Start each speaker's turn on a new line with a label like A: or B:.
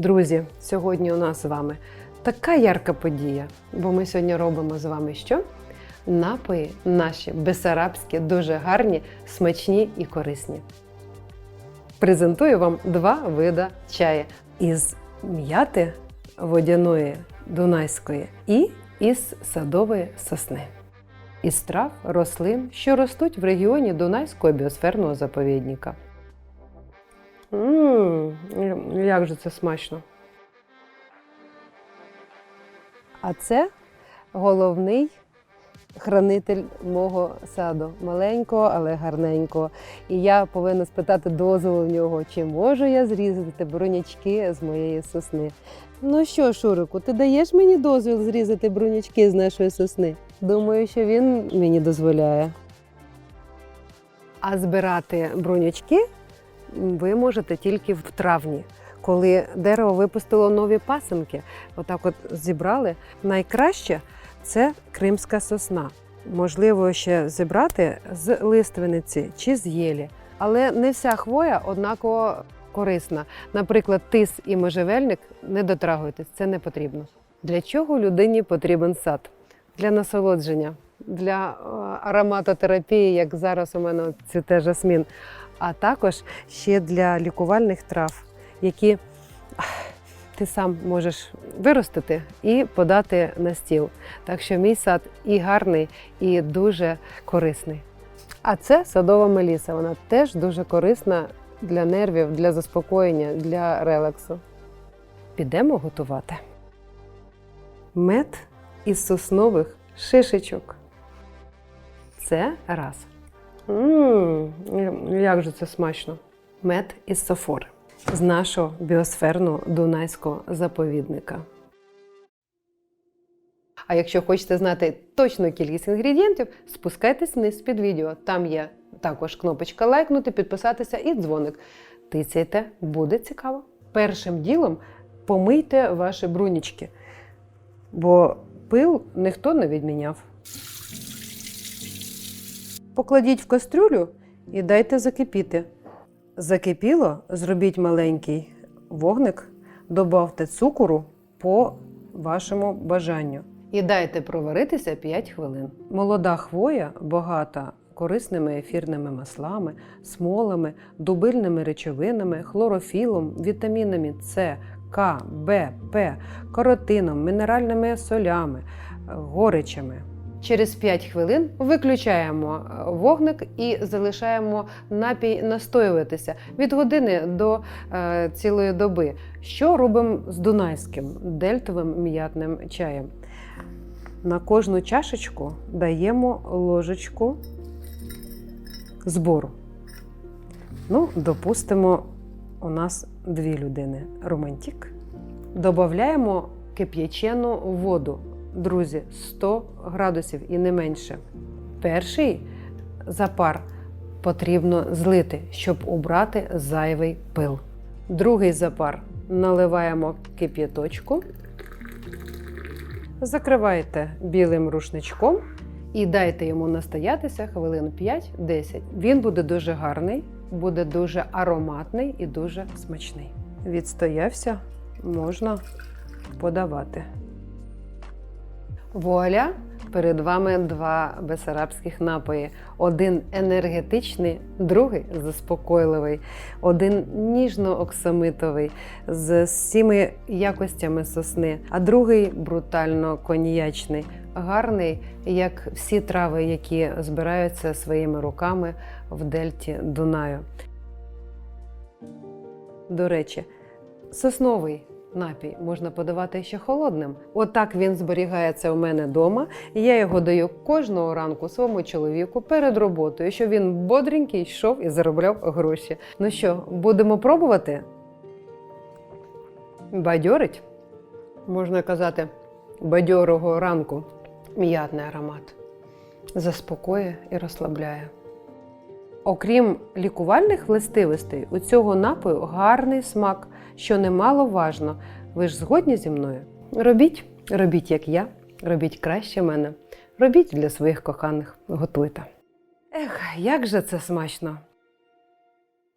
A: Друзі, сьогодні у нас з вами така ярка подія, бо ми сьогодні робимо з вами що? Напої наші бесарабські, дуже гарні, смачні і корисні. Презентую вам два вида чаю із м'яти водяної дунайської і із садової сосни. Із трав рослин, що ростуть в регіоні Дунайського біосферного заповідника. Як же це смачно. А це головний хранитель мого саду. Маленького, але гарненького. І я повинна спитати дозволу в нього, чи можу я зрізати бронячки з моєї сосни. Ну що, Шурику, ти даєш мені дозвіл зрізати бронячки з нашої сосни? Думаю, що він мені дозволяє. А збирати бронячки ви можете тільки в травні, коли дерево випустило нові пасинки. Отак от зібрали. Найкраще це кримська сосна. Можливо, ще зібрати з лиственниці чи з єлі. Але не вся хвоя однаково корисна. Наприклад, тис і можжевельник не дотрагуйтесь, це не потрібно. Для чого людині потрібен сад? Для насолодження, для е, ароматотерапії, як зараз у мене цвіте жасмін, а також ще для лікувальних трав, які ти сам можеш виростити і подати на стіл. Так що мій сад і гарний, і дуже корисний. А це садова меліса. Вона теж дуже корисна для нервів, для заспокоєння, для релаксу. Підемо готувати. Мед із соснових шишечок. Це раз. Мм, як же це смачно. Мед із софори з нашого біосферного Дунайського заповідника. А якщо хочете знати точну кількість інгредієнтів, спускайтесь вниз під відео. Там є також кнопочка лайкнути, підписатися і дзвоник. Тицяйте, буде цікаво. Першим ділом помийте ваші брунічки, бо пил ніхто не відміняв. Покладіть в кастрюлю і дайте закипіти. Закипіло, зробіть маленький вогник, добавте цукору по вашому бажанню. І дайте проваритися 5 хвилин. Молода хвоя багата корисними ефірними маслами, смолами, дубильними речовинами, хлорофілом, вітамінами С, К, Б, П, каротином, мінеральними солями, горичами. Через 5 хвилин виключаємо е, вогник і залишаємо напій настоюватися від години до е, цілої доби. Що робимо з дунайським дельтовим м'ятним чаєм? На кожну чашечку даємо ложечку збору. Ну, допустимо, у нас дві людини. Романтик. Додаємо кип'ячену воду. Друзі, 100 градусів і не менше. Перший запар потрібно злити, щоб убрати зайвий пил. Другий запар наливаємо кип'яточку, закривайте білим рушничком і дайте йому настоятися хвилин 5-10. Він буде дуже гарний, буде дуже ароматний і дуже смачний. Відстоявся, можна подавати. Вуаля! Перед вами два бесарабських напої. Один енергетичний, другий заспокойливий, один ніжно-оксамитовий з всіми якостями сосни, а другий брутально коньячний, гарний, як всі трави, які збираються своїми руками в дельті Дунаю. До речі, сосновий напій можна подавати ще холодним. Отак він зберігається у мене вдома. Я його даю кожного ранку своєму чоловіку перед роботою, щоб він бодренький йшов і заробляв гроші. Ну що, будемо пробувати? Бадьорить? Можна казати, бадьорого ранку м'ятний аромат. Заспокоює і розслабляє. Окрім лікувальних властивостей, у цього напою гарний смак, що немало важно. Ви ж згодні зі мною? Робіть, робіть, як я, робіть краще мене. Робіть для своїх коханих, готуйте. Ех, як же це смачно!